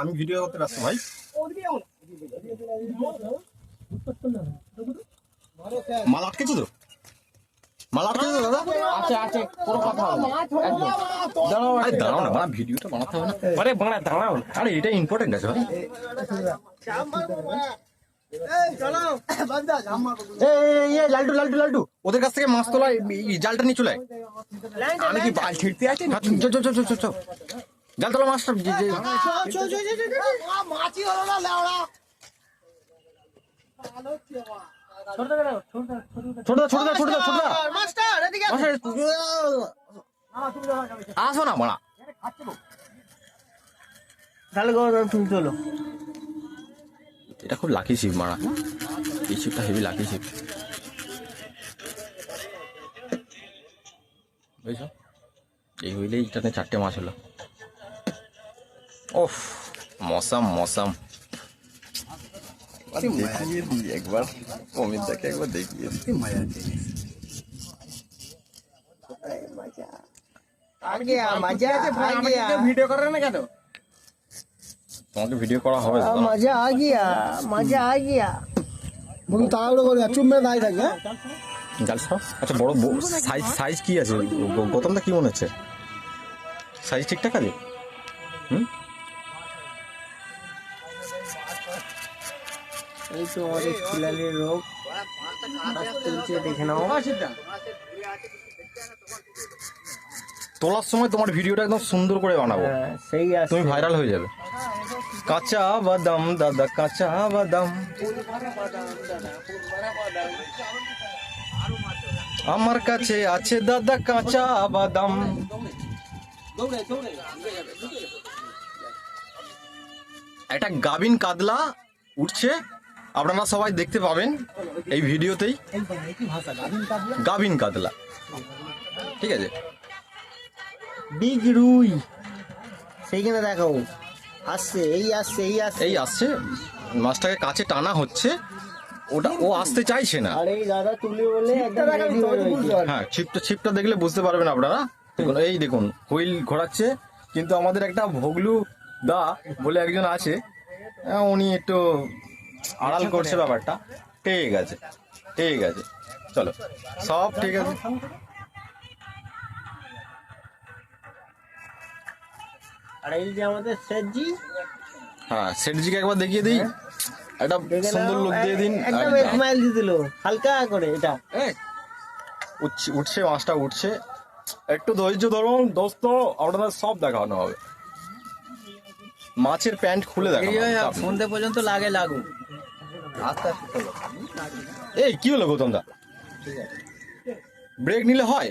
আমি ভিডিও করতে ব্যস্ত ভাই। মাল আটকেছো তো? মাল আটকেছো তো দাদা? আছে আছে কোনো কথা হবে দাঁড়াও আরে দাঁড়াও না ভিডিওটা বানাতে হবে না। আরে দাঁড়াও আরে এটা ইম্পর্টেন্ট আছে ভাই। লালটু লালটু লালটু। ওদের কাছ থেকে মাছ তোলা জালটা নিয়ে চলে আমি কি বাল ছিড়তে আছি চ চ চ চ চ চ জাল তোলা মাছটা আসো। না মারা তাহলে তুমি চলো। এটা খুব লাকি শিপ মারা। এই শিপটা হেভি লাকি শিপ বুঝছ? এই হইলেই এটাতে চারটে মাছ হলো। ওফ মসাম মসাম দেখিয়ে দিই একবার অমিত দাকে একবার দেখিয়ে দিই। আগে মজা আছে ভাই? ভিডিও করে না কেন? তোমাকে ভিডিও করা হবে তো? মজা আ গিয়া মজা আ গিয়া। বলুন তাড়াহুড়ো করে চুপ মেরে দাঁড়িয়ে থাকবে হ্যাঁ? জাল আচ্ছা বড় সাইজ সাইজ কি আছে? গ- গৌতমদা কি মনে হচ্ছে? সাইজ ঠিকঠাক আছে? হুম? এই তো আমাদের খিলালির রোগ। তুলছে দেখে নাও তোলার সময় তোমার ভিডিওটা একদম সুন্দর করে বানাবো। হ্যাঁ, সেই তুমি ভাইরাল হয়ে যাবে। কাঁচা বাদাম দাদা কাঁচা বাদাম আমার কাছে আছে দাদা কাঁচা বাদাম একটা গাবিন কাদলা উঠছে আপনারা সবাই দেখতে পাবেন এই ভিডিওতেই। গাবিন কাদলা। ঠিক আছে। বিগ রুই। সেইখানে দেখো আসছে এই আসছে এই আসছে। এই আসছে? মাছটাকে কাছে টানা হচ্ছে। ওটা ও আসতে চাইছে না। আর এই দাদা তুলি বলে একদম ready হয়ে। হ্যাঁ ছিপটা ছিপটা দেখলে বুঝতে পারবেন আপনারা। দেখুন এই দেখুন হুইল ঘোরাচ্ছে। কিন্তু আমাদের একটা ভগলু দা বলে একজন আছে। উনি একটু আড়াল করছে ব্যাপারটা। ঠিক আছে ঠিক আছে। চলো সব ঠিক আছে। আর এই যে আমাদের শেঠজি। হ্যাঁ সেটজিকে একবার দেখিয়ে দিই। একটা সুন্দর লোক দিয়ে দিন। একদম। স্মাইল হালকা করে এটা। উঠছে উঠছে মাছটা উঠছে। একটু ধৈর্য ধরুন দোস্ত আপনাদের সব দেখানো হবে। মাছের প্যান্ট খুলে সন্ধে পর্যন্ত লাগে লাগুক। এই কি হলো গৌতম দা? ব্রেক নিলে হয়?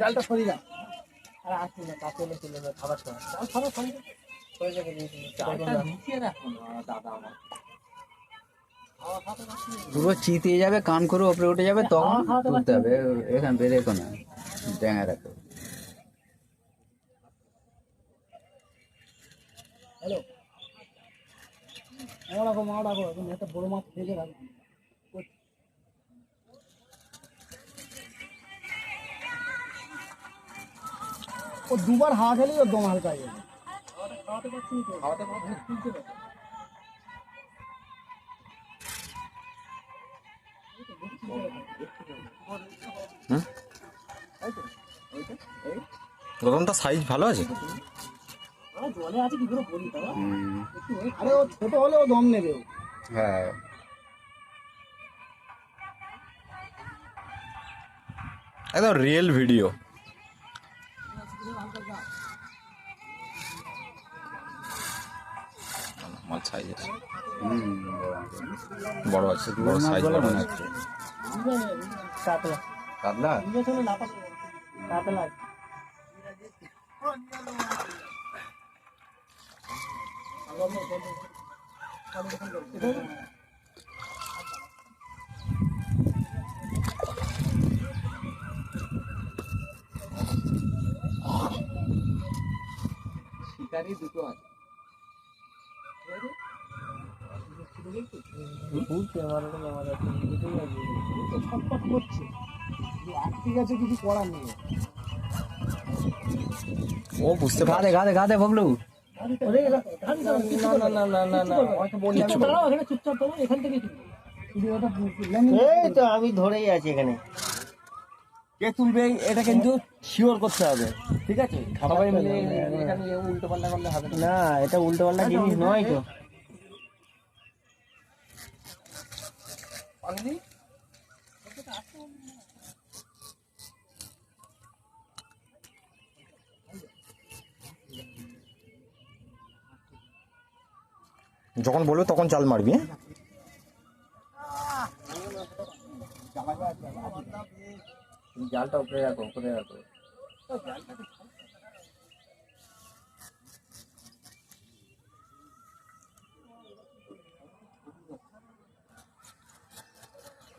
জালটা সরিয়ে দাও। পুরো চিতিয়ে যাবে কান করে ওপরে উঠে যাবে তখন তুলতে হবে। এখান বেরে কোনো ড্যাঙা রাখো। আমার রাখো মা রাখো এখন একটা বড় মাছ থেকে রাখো। ও দুবার হাওয়া খেলেই ওর দম হালকা হয়ে যাবে। গৌতমটা সাইজ ভালো আছে? জলে আছে কি করে বলি আরে ও ছোট হলে ও দম নেবে হ্যাঁ। একদম রিয়েল ভিডিও সাইজ আছে বড় আছে বড় সাইজ বড় আছে। কাতলা। কাতলা? কাতলা। শিকারি দুটো আছে। করছে। ঠিক আছে কিছু করার নেই। ও বুঝতে পারে গাদে গাদে আমি ধরেই আছি এখানে। কে তুলবে এটা কিন্তু শিওর করতে হবে ঠিক আছে? সবাই মিলে এখানে উল্টো পাল্টা করলে হবে না। এটা উল্টো পাল্টা জিনিস নয় তো। যখন বলবে তখন চাল মারবি হ্যাঁ? জালটা উপরে রাখো উপরে রাখো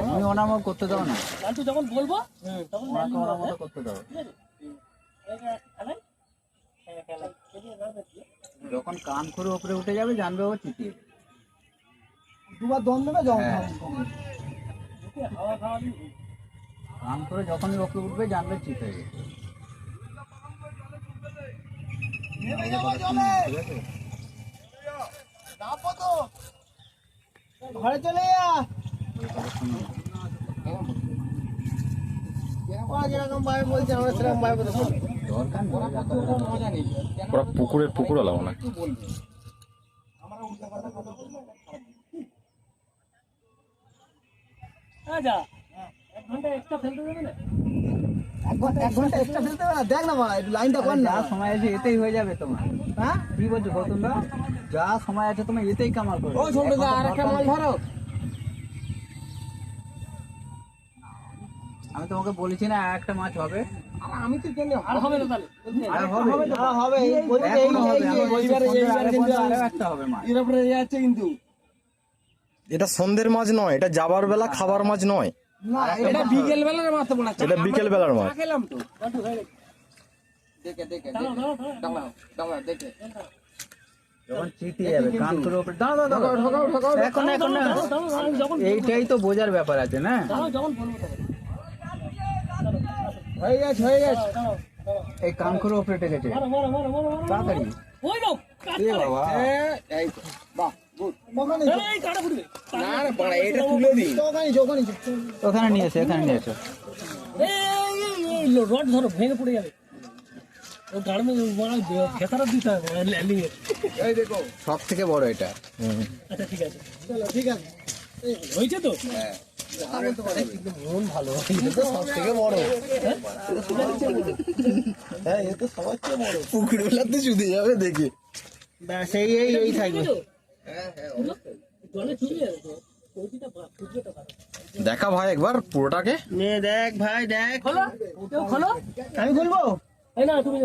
তুমি ওনার মতো করতে দাও না। যখন বলব তখন করতে দাও। যখন কান করে উপরে উঠে যাবে জানবে ও চিটিয়ে দুবার দম দেবে জল হ্যাঁ। হাওয়া খাওয়া কান করে যখনই উপরে উঠবে জানবে চিত হয়ে গেছে। ঠিক আছে? ঘরে চলে যা। ওরা পুকুরের পুকুর আলাম না। হ্যাঁ দেখ না বাবা লাইনটা কর না সময় আছে এতেই হয়ে যাবে তোমার। হ্যাঁ? কি বলছো যা সময় আছে তোমার এতেই কামাল করবে। ও ছোট দা আর একটা মাল ধরো। আমি তোমাকে বলেছি না একটা মাছ হবে। আমি তো জানি আর হবে না তাহলে। আর একটা মাছ। এর উপরে কিন্তু। এটা সন্ধ্যের মাছ নয় এটা যাবার বেলা খাবার মাছ নয়। এটা বিকেল বেলার মাছ মনে হচ্ছে। এটা বিকেল মাছ। খেলাম তো। দেখে দেখে দাঁড়াও দাঁড়াও দেখে। এইটাই তো বোঝার ব্যাপার আছে না? হয়ে গেছে হয়ে গেছে। এই কান করে উপরে টেকেছে। মারো মারো মারো মারো মারো তাড়াতাড়ি। বাবা। তো বাড়া এটা ওখানে ভেঙে পড়ে যাবে ও গাড়ি খেতারা দিতে হবে ল্যান্ডিং এর এই দেখো সব থেকে বড় এটা ঠিক আছে চলো ঠিক আছে এই, হয়েছে তো শুধু যাবে দেখি ব্যাস এই এই থাকবে তো তো ভালো। দেখা ভাই একবার পুরোটাকে। নে দেখ ভাই দেখ। খোলো। আমি খুলবো? না তুমি